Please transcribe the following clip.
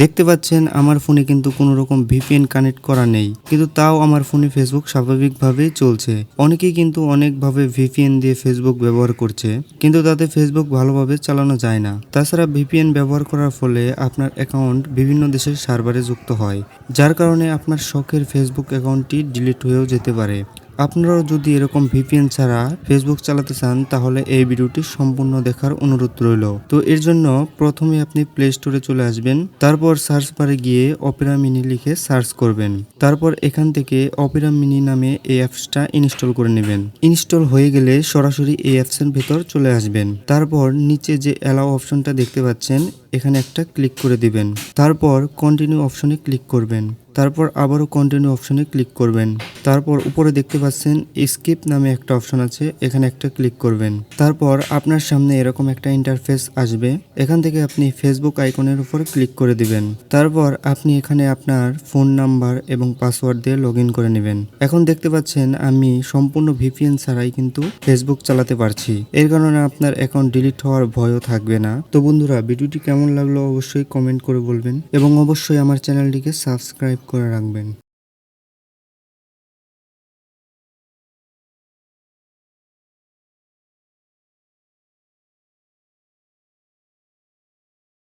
দেখতে পাচ্ছেন, আমার ফোনে কিন্তু কোনো রকম ভিপিএন কানেক্ট করা নেই। কিন্তু তাও আমার ফোনে ফেসবুক স্বাভাবিকভাবেই চলছে। অনেকেই কিন্তু অনেকভাবে ভিপিএন দিয়ে ফেসবুক ব্যবহার করছে, কিন্তু তাতে ফেসবুক ভালোভাবে চালানো যায় না। তাছাড়া ভিপিএন ব্যবহার করার ফলে আপনার অ্যাকাউন্ট বিভিন্ন দেশের সার্ভারে যুক্ত হয়, যার কারণে আপনার শখের ফেসবুক অ্যাকাউন্টটি ডিলিট হয়েও যেতে পারে। আপনারাও যদি এরকম ভিপিএন ছাড়া ফেসবুক চালাতে চান, তাহলে এই ভিডিওটি সম্পূর্ণ দেখার অনুরোধ রইল। তো এর জন্য প্রথমে আপনি প্লে স্টোরে চলে আসবেন, তারপর সার্চ বারে গিয়ে অপেরা মিনি লিখে সার্চ করবেন। তারপর এখান থেকে অপেরা মিনি নামে এই অ্যাপসটা ইনস্টল করে নেবেন। ইনস্টল হয়ে গেলে সরাসরি এই অ্যাপসের ভেতর চলে আসবেন। তারপর নিচে যে অ্যালাও অপশনটা দেখতে পাচ্ছেন, এখানে একটা ক্লিক করে দিবেন। তারপর কন্টিনিউ অপশনে ক্লিক করবেন। তারপর আবারও কন্টিনিউ অপশনে ক্লিক করবেন। তারপর উপরে দেখতে পাচ্ছেন স্কিপ নামে একটা অপশন আছে, এখানে একটা ক্লিক করবেন। তারপর আপনার সামনে এরকম একটা ইন্টারফেস আসবে, এখান থেকে আপনি ফেসবুক আইকনের উপর ক্লিক করে দিবেন। তারপর আপনি এখানে আপনার ফোন নাম্বার এবং পাসওয়ার্ড দিয়ে লগ করে নেবেন। এখন দেখতে পাচ্ছেন আমি সম্পূর্ণ ভিপিএন ছাড়াই কিন্তু ফেসবুক চালাতে পারছি। এর কারণে আপনার অ্যাকাউন্ট ডিলিট হওয়ার ভয়ও থাকবে না। তো বন্ধুরা, ভিডিওটি কেমন লাগল অবশ্যই কমেন্ট করে বলবেন এবং অবশ্যই আমার চ্যানেলটিকে সাবস্ক্রাইব করে রাখবেন।